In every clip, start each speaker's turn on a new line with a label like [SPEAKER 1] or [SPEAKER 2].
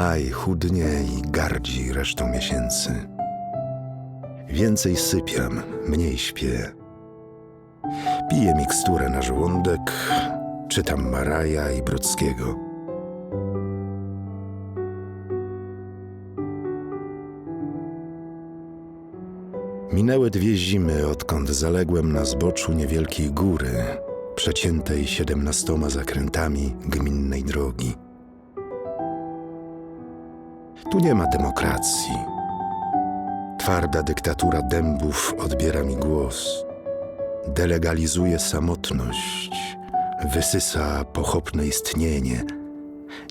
[SPEAKER 1] Maj chudnie i gardzi resztą miesięcy. Więcej sypiam, mniej śpię. Piję miksturę na żołądek, czytam Maraja i Brodskiego. Minęły dwie zimy, odkąd zaległem na zboczu niewielkiej góry, przeciętej siedemnastoma zakrętami gminnej drogi. Tu nie ma demokracji. Twarda dyktatura dębów odbiera mi głos. Delegalizuje samotność, wysysa pochopne istnienie,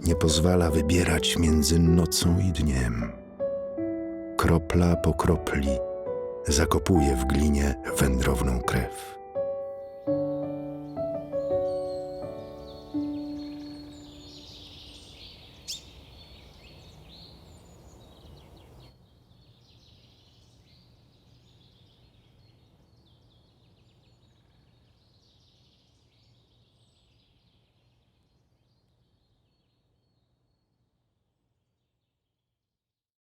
[SPEAKER 1] nie pozwala wybierać między nocą i dniem. Kropla po kropli zakopuje w glinie wędrowną.